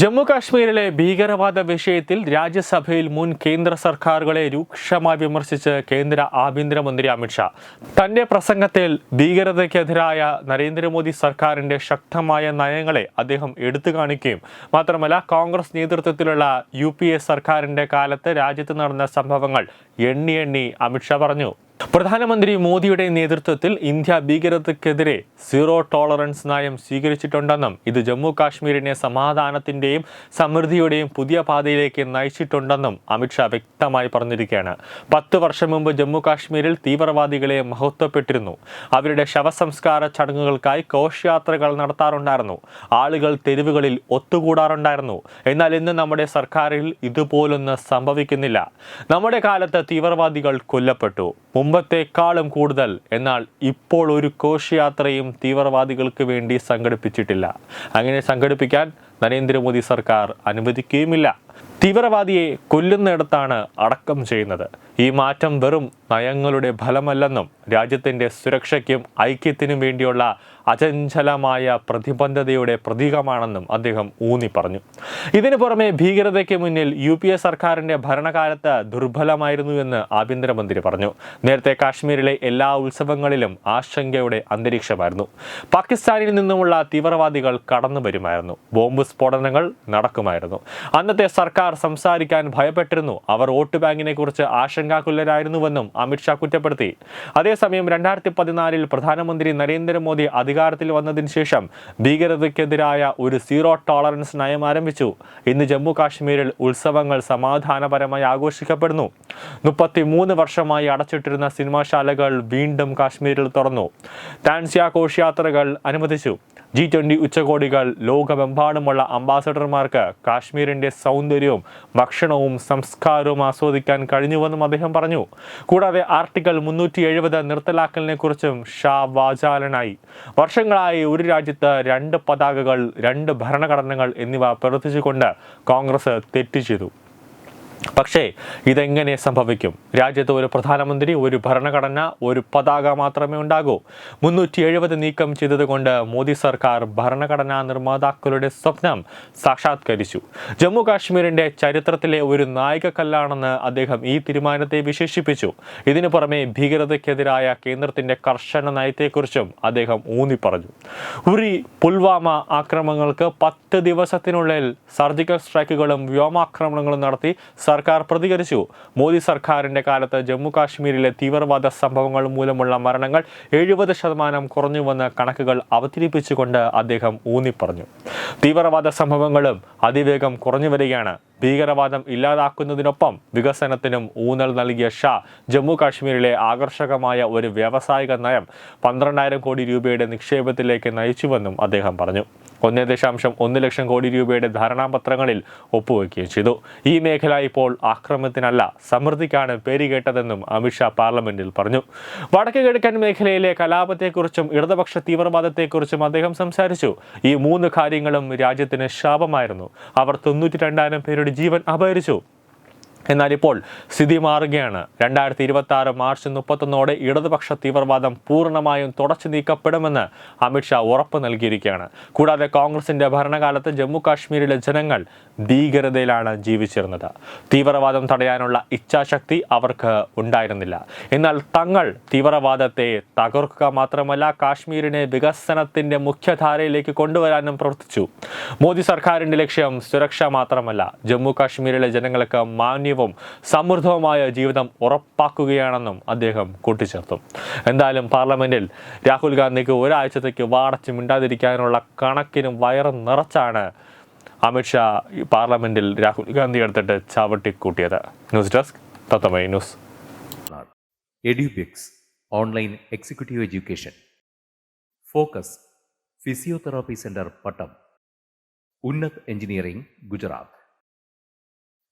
ജമ്മു കാശ്മീരിലെ ഭീകരവാദ വിഷയത്തിൽ രാജ്യസഭയിൽ മുൻ കേന്ദ്ര സർക്കാരുകളെ രൂക്ഷമായി വിമർശിച്ച് കേന്ദ്ര ആഭ്യന്തരമന്ത്രി അമിത്ഷാ തന്റെ പ്രസംഗത്തിൽ ഭീകരതയ്ക്കെതിരായ നരേന്ദ്രമോദി സർക്കാരിന്റെ ശക്തമായ നയങ്ങളെ അദ്ദേഹം എടുത്തു കാണിക്കുകയും മാത്രമല്ല കോൺഗ്രസ് നേതൃത്വത്തിലുള്ള യു സർക്കാരിന്റെ കാലത്ത് രാജ്യത്ത് നടന്ന സംഭവങ്ങൾ എണ്ണി എണ്ണി അമിത്ഷാ പറഞ്ഞു. പ്രധാനമന്ത്രി മോദിയുടെ നേതൃത്വത്തിൽ ഇന്ത്യ ഭീകരതയ്ക്കെതിരെ സീറോ ടോളറൻസ് നയം സ്വീകരിച്ചിട്ടുണ്ടെന്നും ഇത് ജമ്മു കാശ്മീരിനെ സമാധാനത്തിന്റെയും സമൃദ്ധിയുടെയും പുതിയ പാതയിലേക്ക് നയിച്ചിട്ടുണ്ടെന്നും അമിത്ഷാ വ്യക്തമായി പറഞ്ഞിരിക്കുകയാണ്. പത്ത് വർഷം മുമ്പ് ജമ്മു കാശ്മീരിൽ തീവ്രവാദികളെ മഹത്വപ്പെട്ടിരുന്നു. അവരുടെ ശവസംസ്കാര ചടങ്ങുകൾക്കായി കോശയാത്രകൾ നടത്താറുണ്ടായിരുന്നു. ആളുകൾ തെരുവുകളിൽ ഒത്തുകൂടാറുണ്ടായിരുന്നു. എന്നാൽ ഇന്ന് നമ്മുടെ സർക്കാരിൽ ഇതുപോലൊന്ന് സംഭവിക്കുന്നില്ല. നമ്മുടെ കാലത്ത് തീവ്രവാദികൾ കൊല്ലപ്പെട്ടു. മുമ്പത്തേക്കാളും കൂടുതൽ. എന്നാൽ ഇപ്പോൾ ഒരു ഘോഷയാത്രയും തീവ്രവാദികൾക്ക് വേണ്ടി സംഘടിപ്പിച്ചിട്ടില്ല. അങ്ങനെ സംഘടിപ്പിക്കാൻ നരേന്ദ്രമോദി സർക്കാർ അനുവദിക്കുകയുമില്ല. തീവ്രവാദിയെ കൊല്ലുന്നിടത്താണ് അടക്കം ചെയ്യുന്നത്. ഈ മാറ്റം വെറും നയങ്ങളുടെ ഫലമല്ലെന്നും രാജ്യത്തിന്റെ സുരക്ഷയ്ക്കും ഐക്യത്തിനും വേണ്ടിയുള്ള അചഞ്ചലമായ പ്രതിബദ്ധതയുടെ പ്രതീകമാണെന്നും അദ്ദേഹം ഊന്നി പറഞ്ഞു. ഇതിനു പുറമെ ഭീകരതയ്ക്ക് മുന്നിൽ യു പി എ സർക്കാരിന്റെ ഭരണകാലത്ത് ദുർബലമായിരുന്നുവെന്ന് ആഭ്യന്തരമന്ത്രി പറഞ്ഞു. നേരത്തെ കാശ്മീരിലെ എല്ലാ ഉത്സവങ്ങളിലും ആശങ്കയുടെ അന്തരീക്ഷമായിരുന്നു. പാകിസ്ഥാനിൽ നിന്നുമുള്ള തീവ്രവാദികൾ കടന്നു വരുമായിരുന്നു. ബോംബ് സ്ഫോടനങ്ങൾ നടക്കുമായിരുന്നു. അന്നത്തെ സർക്കാർ സംസാരിക്കാൻ ഭയപ്പെട്ടിരുന്നു. അവർ വോട്ട് ബാങ്കിനെക്കുറിച്ച് ആശങ്കാകുലരായിരുന്നുവെന്നും അമിത്ഷാ കുറ്റപ്പെടുത്തി. അതേസമയം രണ്ടായിരത്തി പതിനാലിൽ പ്രധാനമന്ത്രി നരേന്ദ്രമോദി അധികാരത്തിൽ വന്നതിന് ശേഷം ഭീകരതയ്ക്കെതിരായ ഒരു സീറോ ടോളറൻസ് നയം ആരംഭിച്ചു. ഇന്ന് ജമ്മു കാശ്മീരിൽ ഉത്സവങ്ങൾ സമാധാനപരമായി ആഘോഷിക്കപ്പെടുന്നു. മുപ്പത്തി മൂന്ന് വർഷമായി അടച്ചിട്ടിരുന്ന സിനിമാശാലകൾ വീണ്ടും കാശ്മീരിൽ തുറന്നു. ടാൻസിയ ഘോഷയാത്രകൾ അനുവദിച്ചു. ജി ട്വന്റി ഉച്ചകോടികൾ ലോകമെമ്പാടുമുള്ള അംബാസഡർമാർക്ക് കാശ്മീരിന്റെ സൗന്ദര്യവും ഭക്ഷണവും സംസ്കാരവും ആസ്വദിക്കാൻ കഴിഞ്ഞുവെന്നും അദ്ദേഹം പറഞ്ഞു. കൂടാതെ ആർട്ടിക്കിൾ മുന്നൂറ്റി എഴുപത് നിർത്തലാക്കലിനെ കുറിച്ചും ഷാ വാചാലനായി. വർഷങ്ങളായി ഒരു രാജ്യത്ത് രണ്ട് പതാകകൾ രണ്ട് ഭരണഘടനകൾ എന്നിവ പ്രവർത്തിച്ചുകൊണ്ട് കോൺഗ്രസ് തെറ്റ് ചെയ്തു. പക്ഷേ ഇതെങ്ങനെ സംഭവിക്കും? രാജ്യത്ത് ഒരു പ്രധാനമന്ത്രി ഒരു ഭരണഘടന ഒരു പതാക മാത്രമേ ഉണ്ടാകൂ. മുന്നൂറ്റി എഴുപത് നീക്കം ചെയ്തതുകൊണ്ട് മോദി സർക്കാർ ഭരണഘടനാ നിർമ്മാതാക്കളുടെ സ്വപ്നം സാക്ഷാത്കരിച്ചു. ജമ്മു കാശ്മീരിന്റെ ചരിത്രത്തിലെ ഒരു നായികക്കല്ലാണെന്ന് അദ്ദേഹം ഈ തീരുമാനത്തെ വിശേഷിപ്പിച്ചു. ഇതിനു പുറമെ ഭീകരതയ്ക്കെതിരായ കേന്ദ്രത്തിന്റെ കർശന നയത്തെക്കുറിച്ചും അദ്ദേഹം ഊന്നി പറഞ്ഞു ഉറി പുൽവാമ ആക്രമണങ്ങൾക്ക് പത്ത് ദിവസത്തിനുള്ളിൽ സർജിക്കൽ സ്ട്രൈക്കുകളും വ്യോമാക്രമണങ്ങളും നടത്തി സർക്കാർ പ്രതികരിച്ചു. മോദി സർക്കാരിന്റെ കാലത്ത് ജമ്മു കാശ്മീരിലെ തീവ്രവാദ സംഭവങ്ങൾ മൂലമുള്ള മരണങ്ങൾ എഴുപത് ശതമാനം കുറഞ്ഞുവെന്ന് കണക്കുകൾ അവതരിപ്പിച്ചുകൊണ്ട് അദ്ദേഹം ഊന്നിപ്പറഞ്ഞു. തീവ്രവാദ സംഭവങ്ങളും അതിവേഗം കുറഞ്ഞു വരികയാണ് ഭീകരവാദം ഇല്ലാതാക്കുന്നതിനൊപ്പം വികസനത്തിനും ഊന്നൽ നൽകിയ ഷാ ജമ്മു കാശ്മീരിലെ ആകർഷകമായ ഒരു വ്യാവസായിക നയം പന്ത്രണ്ടായിരം കോടി രൂപയുടെ നിക്ഷേപത്തിലേക്ക് നയിച്ചുവെന്നും അദ്ദേഹം പറഞ്ഞു. ഒന്നേ ദശാംശം ഒന്ന് ലക്ഷം കോടി രൂപയുടെ ധാരണാപത്രങ്ങളിൽ ഒപ്പുവെക്കുകയും ചെയ്തു. ഈ മേഖല ഇപ്പോൾ ആക്രമണത്തിനല്ല സമൃദ്ധിക്കാണ് പേരുകേട്ടതെന്നും അമിത്ഷാ പാർലമെന്റിൽ പറഞ്ഞു. വടക്ക് കിഴക്കൻ മേഖലയിലെ കലാപത്തെക്കുറിച്ചും ഇടതുപക്ഷ തീവ്രവാദത്തെക്കുറിച്ചും അദ്ദേഹം സംസാരിച്ചു. ഈ മൂന്ന് കാര്യങ്ങളും രാജ്യത്തിന് ശാപമായിരുന്നു. അവർ തൊണ്ണൂറ്റി രണ്ടായിരം പേരുടെ ജീവൻ അപഹരിച്ചു. എന്നാൽ ഇപ്പോൾ സ്ഥിതി മാറുകയാണ്. രണ്ടായിരത്തി ഇരുപത്തി ആറ് മാർച്ച് മുപ്പത്തൊന്നോടെ ഇടതുപക്ഷ തീവ്രവാദം പൂർണമായും തുടച്ചു നീക്കപ്പെടുമെന്ന് അമിത്ഷാ ഉറപ്പ് നൽകിയിരിക്കുകയാണ്. കൂടാതെ കോൺഗ്രസിന്റെ ഭരണകാലത്ത് ജമ്മു കാശ്മീരിലെ ജനങ്ങൾ ഭീകരതയിലാണ് ജീവിച്ചിരുന്നത്. തീവ്രവാദം തടയാനുള്ള ഇച്ഛാശക്തി അവർക്ക് ഉണ്ടായിരുന്നില്ല. എന്നാൽ തങ്ങൾ തീവ്രവാദത്തെ തകർക്കുക മാത്രമല്ല കാശ്മീരിനെ വികസനത്തിന്റെ മുഖ്യധാരയിലേക്ക് കൊണ്ടുവരാനും പ്രവർത്തിച്ചു. മോദി സർക്കാരിന്റെ ലക്ഷ്യം സുരക്ഷ മാത്രമല്ല. ജമ്മു കാശ്മീരിലെ ജനങ്ങൾക്ക് മാന്യവും സമൃദ്ധവുമായ ജീവിതം ഉറപ്പാക്കുകയാണെന്നും അദ്ദേഹം കൂട്ടിച്ചേർത്തു. എന്തായാലും പാർലമെന്റിൽ രാഹുൽ ഗാന്ധിക്ക് ഒരാഴ്ചത്തേക്ക് വാടച്ച് മിണ്ടാതിരിക്കാനുള്ള കണക്കിനും വയറ് നിറച്ചാണ് അമിത്ഷാ പാർലമെന്റിൽ രാഹുൽ ഗാന്ധി എടുത്തിട്ട് ചവിട്ടിക്കൂട്ടിയത്. News desk തത്തമൈ news. Edupix online executive education. Focus physiotherapy centre Pattom. Unnath engineering Gujarat.